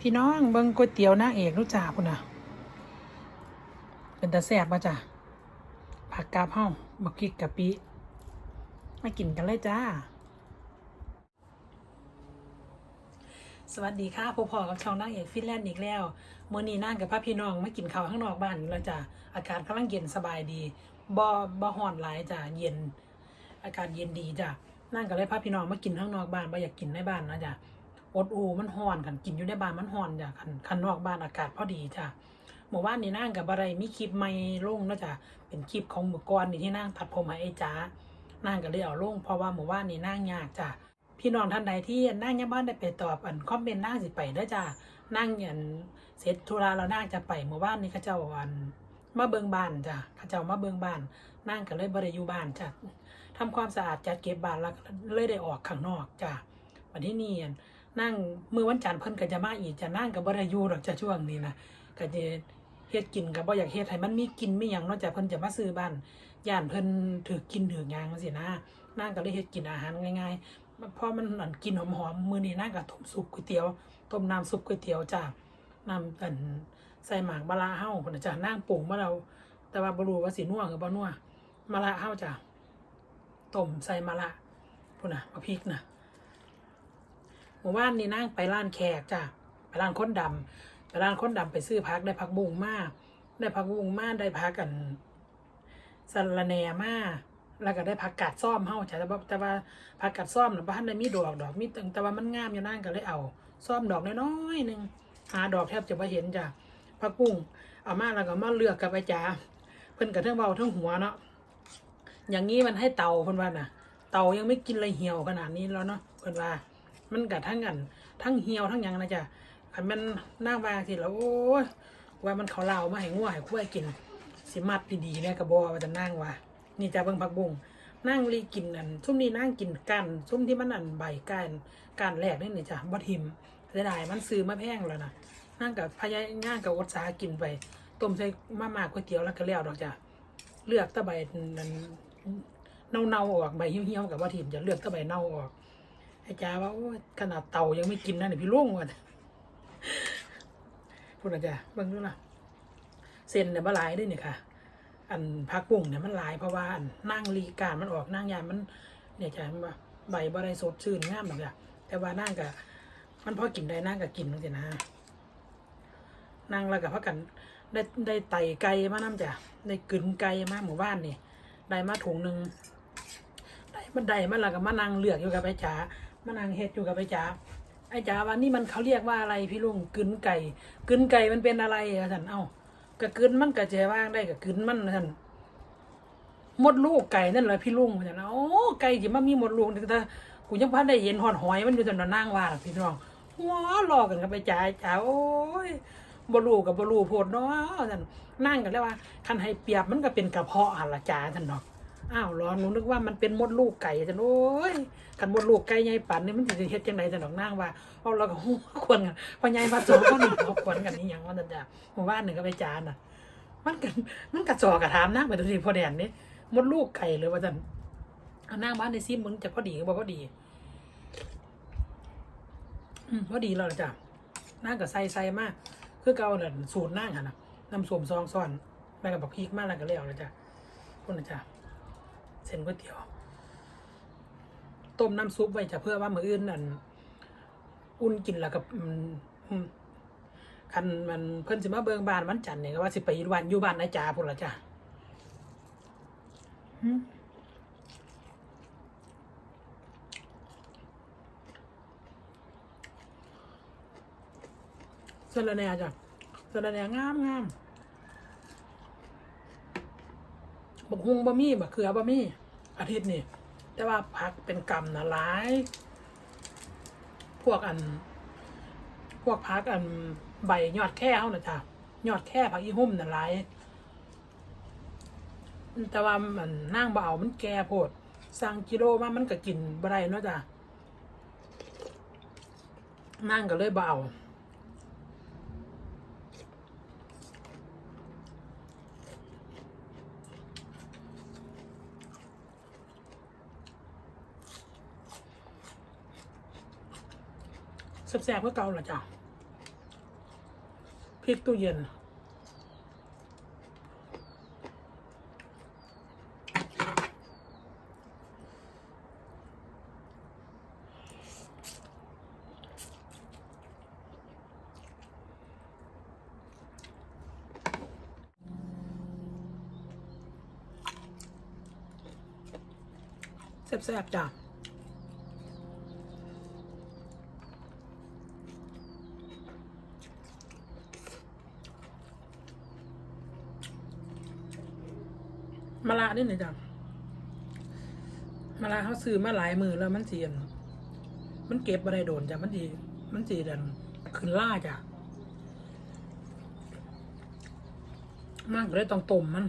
พี่น้องเบิ่งก๋วยเตี๋ยวนางเอกรู้จักพุ่นน่ะเป็นตาแซ่บป่ะจ้ะผักกาดเฮาบักพริกกะปิมากินกันเลยจ้า สวัสดีค่ะพ่อพ่อกับช่องนางเอกฟินแลนด์อีกแล้วเมื้อนี้นั่งกับพระพี่น้องมากินข้าวข้างนอกบ้านอยู่แล้วจ้ะอากาศกำลังเย็นสบายดีบ่บ่ร้อนหลายจ้ะเย็น อากาศเย็นดีจ้ะนั่งกับเลยพาพี่น้องมากินข้างนอกบ้านบ่อยากกินในบ้านนะจ้ะ อดอูมันร้อนกันกินอยู่ในบ้านมันร้อนจ้ะคันคันนอกบ้านอากาศพอดีจ้ะเมื่อวานนี้นั่งกับอะไรมีคลิปใหม่ลงนะจ้ะเป็นคลิปของเมื่อก่อนนี่ที่นั่งตัดผมให้ไอ้จ๋านั่งก็เลยเอาลงเพราะว่าเมื่อวานนี้นั่งยากจ้ะพี่น้องท่านใดที่นั่งยังบ้านได้ไปตอบอันคอมเมนต์นั่งสิไปเด้จ้ะนั่งอันเสร็จธุระแล้วนั่งจะไปเมื่อวานนี้เขาเจ้าอันมาเบิงบ้านจ้ะเขาเจ้ามาเบิงบ้าน นั่งก็เลยบริยูบ้านจ้ะทำความสะอาดจัดเก็บบ้านแล้วเลยได้ออกข้างนอกจ้ะวันที่นี่ นั่งมือวันจันทร์เพิ่นก็จะมาอีกจะนั่งกับบริยูดอกจะช่วงนี้นะก็จะเฮ็ดกินกับบ่อยากเฮ็ดให้มันมีกินมีหยังนอกจากเพิ่นจะมาซื้อบ้านย่านเพิ่นถือกินถือยางจังซี่นะนั่งก็เลยเฮ็ดกินอาหารง่ายๆพอมันอันกินหอมๆมื้อนี้นั่งก็ต้มซุปก๋วยเตี๋ยวต้มน้ำซุปก๋วยเตี๋ยวจ้ะน้ำอันใส่หมากมะระเฮาเพุ่นน่ะจ้ะนั่งปรุงมาแล้วแต่ว่าบ่รู้ว่าสินัวหรือบ่นัวมะระเฮาจ้ะต้มใส่มะละพุ่นน่ะมะพริกน่ะ หมู่บ้านนี่นั่งไปร้านแขกจ้ะไปร้านค้นดำไปร้านค้นดำไปซื้อพักได้พักบุงมาได้พักบุงมาได้พักกันสะระแหน่มาแล้วก็ได้ผักกาดซ่อมเฮาจ้ะแต่ว่าแต่ว่าผักกาดซ่อมน่ะบ้านได้มีดอกดอกมีตึงแต่ว่ามันงามอยู่นั่งก็เลยเอาซ่อมดอกน้อยๆหนึ่งหาดอกแทบจะไม่เห็นจ้ะผักบุ้งเอามาแล้วก็มาเลือกกับไปจ้าเพิ่นกระเทิงเบาเทิงหัวเนาะอย่างนี้มันให้เต่าเพิ่นว่าน่ะ เต่ายังไม่กินอะไรเหี่ยวขนาดนี้แล้วเนาะเพิ่นว่า มันกัดทั้งกัน ทั้งเหี่ยวทั้งหยังนะจ๊ะคันมันหน้าวางสิแล้วโอ้ยว่ามันเขาเล่ามาให้งัวให้ควายกิน สิมัดดีๆเนี่ยกระบอว่าจะนั่งว่านี่จะเบิ่งผักบุ้งนั่งรีกินอันซุ่มนี้นั่งกินกันซุ่มที่มันอันใบก้านก้านแรกนี่นี่จ้ะบ่ทิมเสียดายมันซื้อมาแพงแล้วนะนั่งกับพยายง่างกับอดสากินไปต้มใส่มาม่าก๋วยเตี๋ยวแล้วก็แล้วดอกจ้ะเลือกตะใบนั้นเน่านาๆออกใบเหี่ยวๆกับว่าทีมจะเลือกตะใบเน่าออก ไอ้จ้าว่าโอ้ยขนาดเต่ายังไม่กินนะเนี่ยพี่ลุงว่ะพูดนะจ้ะเบิ่งดูล่ะเส้นเนี่ยมันหลายด้วยเนี่ยค่ะ อันพักบุ้งเนี่ยมันหลายเพราะว่าอันนั่งรีการมันออกนั่งยามมันเนี่ยจ้ะมันว่าใบบะไรสดชื่นงามหรอกจ้ะแต่ว่านั่งกับมันพอกินได้นั่งกับกินนั่นสินะนั่งแล้วกับพักกันได้ได้ไต่ไก่มาน้ำจ้ะได้กึนไก่มาหมู่บ้านนี่ได้มาถุงหนึ่งได้มันได้มาแล้วก็มานั่งเลือกอยู่กับไอ้จ๋า มานั่งเฮ็ดอยู่กับไอ้จ๋าไอ้จ๋าวันนี้มันเขาเรียกว่าอะไรพี่ลุงกึนไก่กึนไก่มันเป็นอะไรอะท่านเอ้ากะกึนมันกะเจว่างได้กะกึนมันท่านมดลูกไก่นั่นแหละพี่ลุงท่านโอ้ไก่ที่มันมีมดลูกแต่กูยังพันได้เห็นหอนหอยมันอยู่จนนั่งว่าพี่น้องหัวรอกันกับไอ้จ๋าจ๋าโอ้ยบรูกับบรูโพดเนาะท่านนั่งกันแล้วว่าคันให้เปียบมันก็เป็นกระเพาะหันละจาท่านเนาะ อ้าวรอหนูนึกว่ามันเป็นมดลูกไก่ท่านโอ้ยคันมดลูกไก่ใหญ่ปั่นนี่มันสิเฮ็ดจังไดท่านดอกนางว่าเอาเราก็ฮู้ควรกันพอใหญ่มาโจก็นี่เขาควรกันนี่ยังว่าท่านจ้ะหมู่บ้านหนึ่งก็ไปจานน่ะ มันกันมันกระจอกระถามนางไปตัวนี้พอแดนนี่มดลูกไก่เลยว่าท่านเอานางบ้านในซิมมึงจะพอดีก็บ่พอดีอืมพอดีแล้วล่ะจ้ะนางก็ใส่ใส่มาก คือเก่าน่ะสูตรนั่งค่ะนะน้ำส้มซองซ้อนแม่ก็บอกพริกมากแล้วก็แล้วนะจ๊ะคุณนะจ๊ะ เส้นก๋วยเตี๋ยว ต้มน้ำซุปไว้จะเพื่อว่ามืออื่นนั่นอุ่นกินแล้วกับอืมอืมคันมันเพิ่นสิมาเบิงบ้านวันจันทร์เนี่ยก็ว่าสิไปวันอยู่บ้านนายจ่าพุ่นละจ้ะหืมสะระแหน่จ้ะสะระแหน่งามงาม บักฮุงบะมี่บักเขือบะมี่อาทิตย์นี่แต่ว่าผักเป็นกำนะหลาย พวกอัน พวกผักอันใบยอดแค่เขานะจ้ะยอดแค่ผักอีหุ่มนะหลายแต่ว่ามันนั่งเบามันแก่โพดสั่งกิโลมามันก็กินบ่ได้เนาะจ้ะนั่งก็เลยเบา แซ่บๆก็เก่าละจ้ะพริกตู้เย็น แซ่บๆจ้ะ มะระนี่หน่อยจ้ะมะระเขาซื้อมาหลายมือแล้วมันเสียน มันเก็บมาได้โดนจ้ะมันดี มันสีดันขึ้นล่าจ้ะมากเลยต้องต้มมัน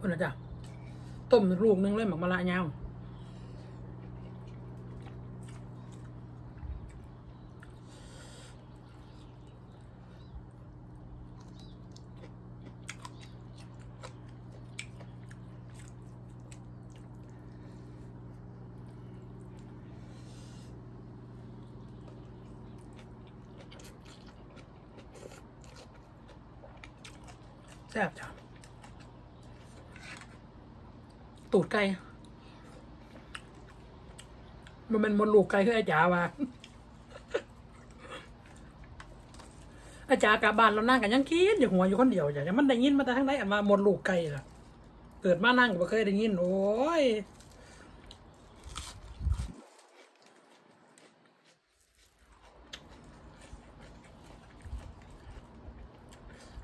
คนละจ้ะต้มลูกนึงเลยหมักมะระยาว แซ่บจ้ะตูดไก่มันเป็นมดลูกไก่คืออาจารย์ว่าอาจารย์กลับบ้านเรานั่งกันยังคิดอยู่หัวอยู่คนเดียวจ้ะยังมันได้ยินมาแต่ทั้งไหนอันมาหมดลูกไก่ล่ะ เกิดมานั่งก็บ่เคยได้ยิน โอ้ย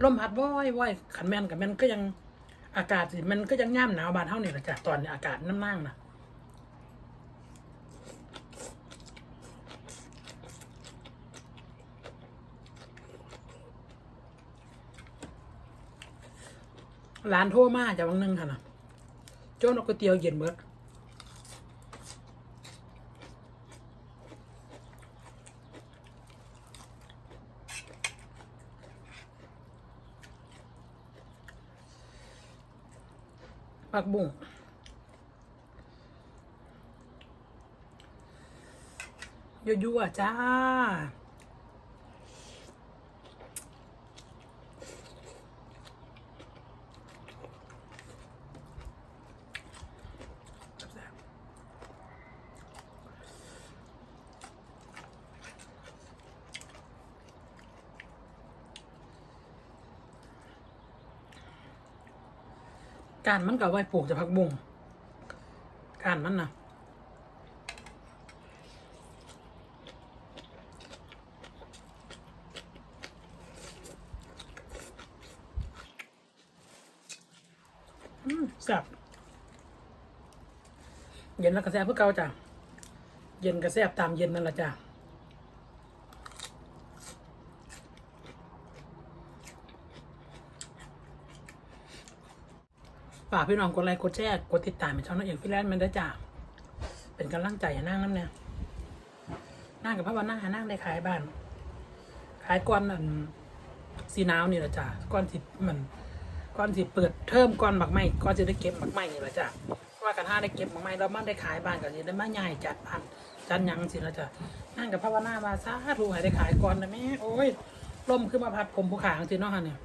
ลมพัดว้อยว้อยขันแม่นกับแม่นก็ยังอากาศสิมันก็ยังย่ำหนาวบานเท่านี่แหละจ้ะตอนนี้อากาศน้ำนั่งนะร้านโทรมาจากวังนึงค่ะนะโจ้นก๋วยเตี๋ยวเย็นเบิด ผักบุ้งยั่วๆจ้า การมันก็ไว้ปลูกจะพักบุ้งการมันนะแซ่บเย็นแล้วก็แซ่บเพื่อเก่าจ้ะ เย็นก็แซ่บตามเย็นนั่นแหละจ้ะ ฝากพี่น้องกดไลค์กดแชร์กดติดตามเป็นช่องน้องเอกฟิแลนซ์มันได้จ้าเป็นกำลังใจให้นั่งน้ำเนี่ยนั่งกับพระวันนั่งหานั่งได้ขายบ้าน ขายก้อนอันสีนาวนี่แหละจ้าก้อนสิมันก้อนสิเปิดเทิมก้อนหมักไหม้ก้อนจะได้เก็บหมักไหม้นี่แหละจ้าว่ากันห้าได้เก็บหมักไหม้แล้วมันได้ขายบ้านก็จะได้มาใหญ่จัดบ้านจัดยังสิละจ้านั่งกับพระวันหน้ามาซาถูกให้ได้ขายก้อนนะแม่โอ้ยล่มขึ้นมาพัดผมผู้ขางสิเนาะฮะเนี่ย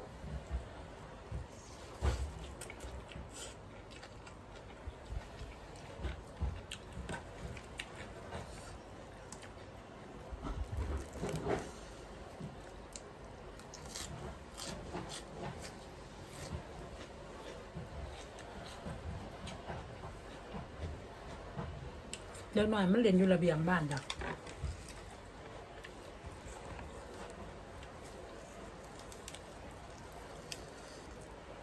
เด็กน่อยมันเรียนอยู่ระเบียงบ้านจ้ะ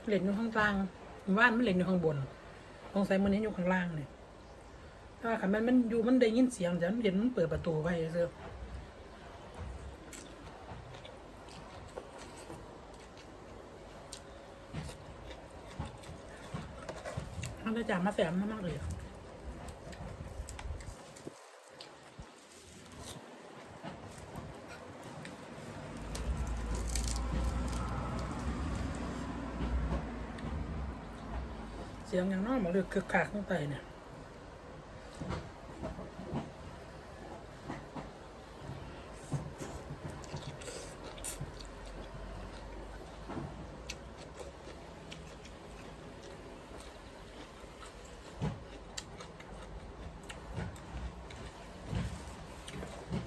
เรียนอยู่ข้างล่างบ้านมันเรียนอยู่ข้างบนตรงใส่มันนี้อยู่ข้างล่างเนี่ยถ้าขันมันมันอยู่มันได้ยินเสียงจ้ะมันเห็นมันเปิดประตูไว้เสือท่านอาจามาแสมมากเลย เสียงอย่างน้อยหมอกเลยคือขาดต้องไปเนี่ย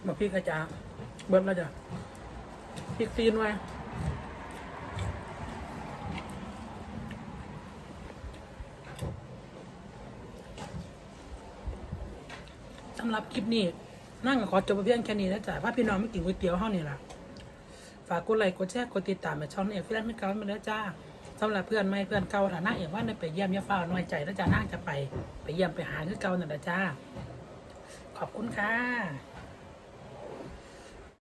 มาพริกกระจาเบิ้ลแล้วจ้ะพริกซีนไว้ สำหรับคลิปนี้นั่งก็ขอจบเพียงแค่นี้แล้วจ้ะพาพี่น้องไม่กินก๋วยเตี๋ยวห้องนี่ล่ะฝากกดไลค์กดแชร์กดติดตามไปช่องเอฟแลนด์ไม่เก่ามาแล้วจ้าสำหรับเพื่อนไม่เพื่อนเก่าฐานะเอกว่าได้ไปเยี่ยมยาฟ้าน้อยใจแล้วจ้านั่งจะไป ไปเยี่ยมไปหาคือเก่านั่นแหละจ้า ขอบคุณค่ะ